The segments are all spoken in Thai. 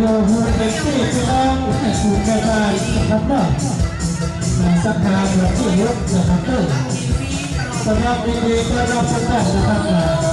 เฮาเฮาเป็นที่ที่อ้างถูกใจบ้านนะครับเนาะสักทางแบบที่ยกนะครับเนาะสำหรับดีๆก็รับสุดทางนะครับ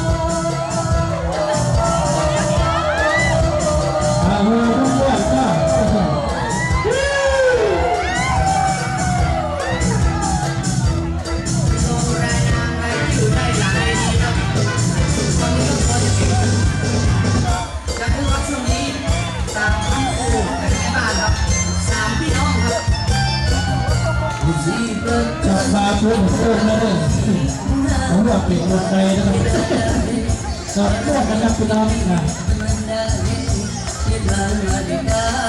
จับมาเพื่อนเพื่อนนะเด้อผมว่าเปลี่ยนรถไฟนะครับกับพวกกันนะพี่น้องนะ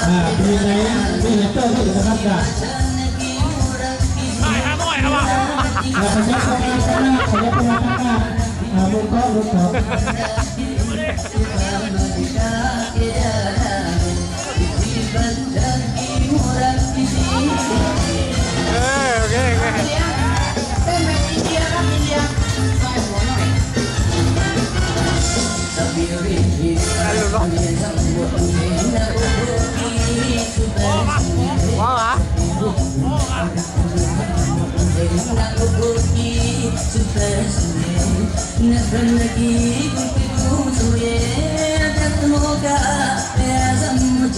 อ่ามีไหนมีเห็นเต้าที่นะครับจ้ะได้ห้าหน่อยครับว่าอ่าขยับเข้ามาข้างหน้าขยับเข้ามาข้างหน้าอ่าบนโต๊ะบนโต๊ะ บางเรื่องสักก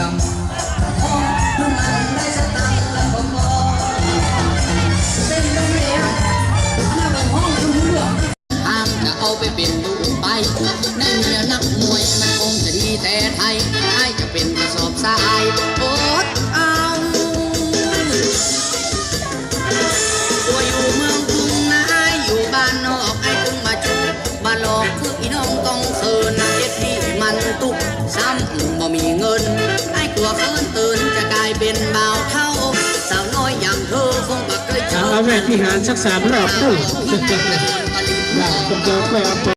มาหลอกคืออีน้องต้องเคินนะเอ็ดที่มันตุกซ้ำบ่มีเงินไอ้กลัวเคินตื่นจะกลายเป็นบ่าวเท่า สาวน้อยอย่างเธอคงบ่เคยเจอเอาแม่ที่หารสักสามรอบดูอยากจะเจอไปเอาไป